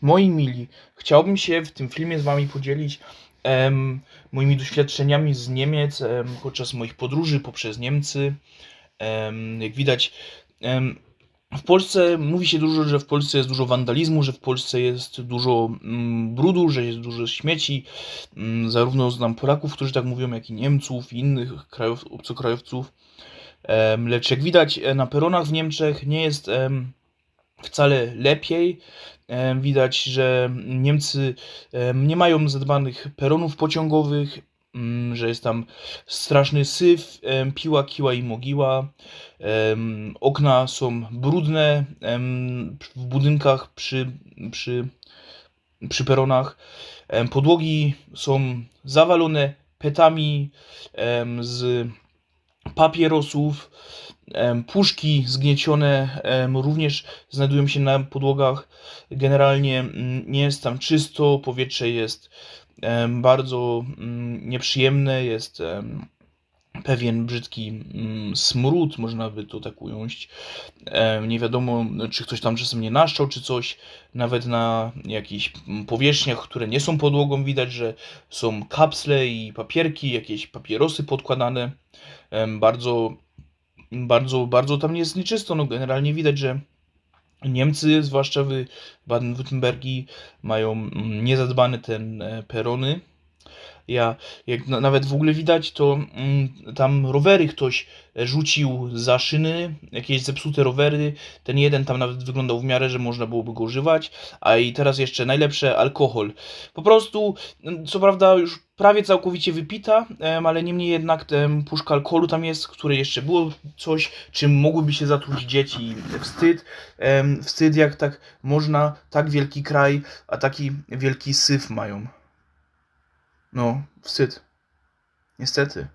Moi mili, chciałbym się w tym filmie z Wami podzielić em, moimi doświadczeniami z Niemiec em, podczas moich podróży poprzez Niemcy. Em, jak widać, em, w Polsce mówi się dużo, że w Polsce jest dużo wandalizmu, że w Polsce jest dużo mm, brudu, że jest dużo śmieci. Mm, zarówno znam Polaków, którzy tak mówią, jak i Niemców i innych krajów, obcokrajowców. Lecz jak widać e, na peronach w Niemczech nie jest wcale lepiej. Em, Widać, że Niemcy em, nie mają zadbanych peronów pociągowych, mm, że jest tam straszny syf, em, piła, kiła i mogiła. Okna są brudne w budynkach przy, przy, przy peronach. Podłogi są zawalone petami z papierosów. Puszki zgniecione również znajdują się na podłogach. Generalnie mm, nie jest tam czysto, powietrze jest bardzo mm, nieprzyjemne, jest pewien brzydki mm, smród, można by to tak ująć. Nie wiadomo, czy ktoś tam czasem nie naszczał, czy coś. Nawet na jakichś mm, powierzchniach, które nie są podłogą, widać, że są kapsle i papierki, jakieś papierosy podkładane. Bardzo bardzo, bardzo tam jest nieczysto. No, generalnie widać, że Niemcy, zwłaszcza w Baden-Württembergii, mają mm, niezadbane te e, perony. Ja, jak na, nawet w ogóle widać, to mm, tam rowery ktoś rzucił za szyny, jakieś zepsute rowery. Ten jeden tam nawet wyglądał w miarę, że można byłoby go używać. A i teraz jeszcze najlepsze alkohol. Po prostu, mm, co prawda, już prawie całkowicie wypita, ale niemniej jednak puszka alkoholu tam jest, w której jeszcze było coś, czym mogłyby się zatruć dzieci. Wstyd, wstyd jak tak można, tak wielki kraj, a taki wielki syf mają. No, wstyd. Niestety.